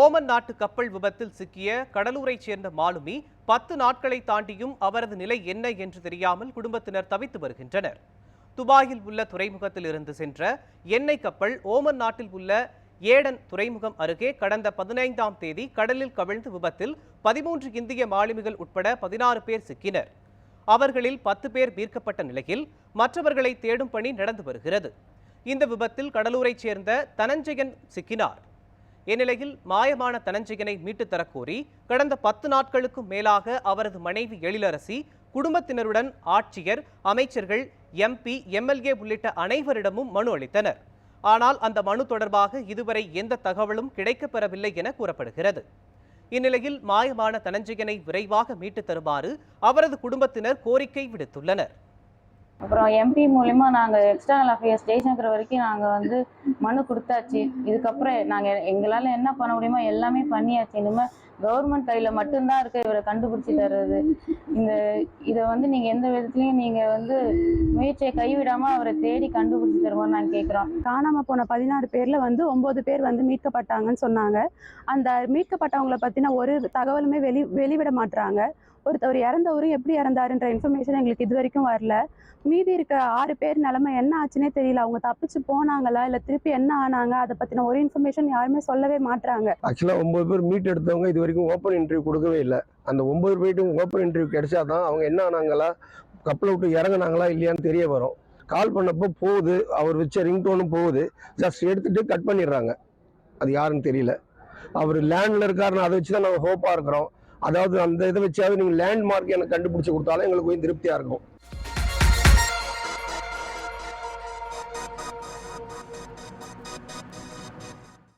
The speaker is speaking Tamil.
ஓமன் நாட்டு கப்பல் விபத்தில் சிக்கிய கடலூரைச் சேர்ந்த மாலுமி பத்து நாட்களை தாண்டியும் அவரது நிலை என்ன என்று தெரியாமல் குடும்பத்தினர் தவித்து வருகின்றனர். துபாயில் உள்ள துறைமுகத்தில் இருந்து சென்ற எண்ணெய் கப்பல் ஓமன் நாட்டில் உள்ள ஏடன் துறைமுகம் அருகே கடந்த பதினைந்தாம் தேதி கடலில் கவிழ்ந்து விபத்தில் பதிமூன்று இந்திய மாலுமிகள் உட்பட பதினாறு பேர் சிக்கினர். அவர்களில் பத்து பேர் மீட்கப்பட்ட நிலையில் மற்றவர்களை தேடும் பணி நடந்து வருகிறது. இந்த விபத்தில் கடலூரைச் சேர்ந்த தனஞ்சயன் சிக்கினார். இந்நிலையில் மாயமான தனஞ்சயனை மீட்டுத் தரக்கோரி கடந்த பத்து நாட்களுக்கும் மேலாக அவரது மனைவி எழிலரசி குடும்பத்தினருடன் ஆட்சியர் அமைச்சர்கள் எம்பி எம்எல்ஏ உள்ளிட்ட அனைவரிடமும் மனு அளித்தனர். ஆனால் அந்த மனு தொடர்பாக இதுவரை எந்த தகவலும் கிடைக்கப்பெறவில்லை என கூறப்படுகிறது. இந்நிலையில் மாயமான தனஞ்சயனை விரைவாக மீட்டுத் தருமாறு அவரது குடும்பத்தினர் கோரிக்கை விடுத்துள்ளனர். அப்புறம் எம்பி மூலிமா நாங்கள் எக்ஸ்டர்னல் அஃபேர்ஸ் ஜெய்சங்கர் வரைக்கும் நாங்கள் வந்து மனு கொடுத்தாச்சு. இதுக்கப்புறம் நாங்கள் எங்களால் என்ன பண்ண முடியுமோ எல்லாமே பண்ணியாச்சு. இனிமேல் கவர்மெண்ட் கையில் மட்டும்தான் இருக்கு இவரை கண்டுபிடிச்சி தர்றது. இந்த இதை வந்து நீங்கள் எந்த விதத்துலையும் நீங்கள் வந்து முயற்சியை கைவிடாமல் அவரை தேடி கண்டுபிடிச்சி தருவோம்னு நாங்கள் கேட்குறோம் காணாமல் போன பதினாறு பேரில் வந்து ஒம்பது பேர் வந்து மீட்கப்பட்டாங்கன்னு சொன்னாங்க. அந்த மீட்கப்பட்டவங்கள பற்றின ஒரு தகவலுமே வெளி வெளிவிட மாட்டுறாங்க ஒருத்தவர் இறந்தவரும் எப்படி இறந்தாருன்ற இன்ஃபர்மேஷன் எங்களுக்கு இது வரைக்கும் வரல. மீதி இருக்க ஆறு பேர் நிலமை என்ன ஆச்சுன்னே தெரியல. அவங்க தப்பிச்சு போனாங்களா இல்ல திருப்பி என்ன ஆனாங்க? அதை பத்தின ஒரு இன்ஃபர்மேஷன் யாருமே சொல்லவே மாட்றாங்க. ஆக்சுவலாக ஒம்பது பேர் மீட் எடுத்தவங்க இது வரைக்கும் ஓப்பன் இன்டர்வியூ கொடுக்கவே இல்லை. அந்த ஒம்பது பேர்ட்டும் ஓப்பன் இன்டர்வியூ கிடைச்சா தான் அவங்க என்ன ஆனாங்களா? கப்பலை விட்டு இறங்குனாங்களா இல்லையான்னு தெரிய வரும். கால் பண்ணப்போ போகுது. அவர் வச்ச ரிங்டோனும் போகுது. ஜஸ்ட் எடுத்துட்டு கட் பண்ணிடுறாங்க. அது யாருன்னு தெரியல. அவர் லேண்டில் இருக்காருன்னு அதை வச்சு தான் நாங்கள் ஹோப்பாக இருக்கிறோம். அதாவது அந்த இதை வச்சாவது நீங்கள் லேண்ட்மார்க் எனக்கு கண்டுபிடிச்சி கொடுத்தாலும் எங்களுக்கு கொஞ்சம் திருப்தியாக இருக்கும்.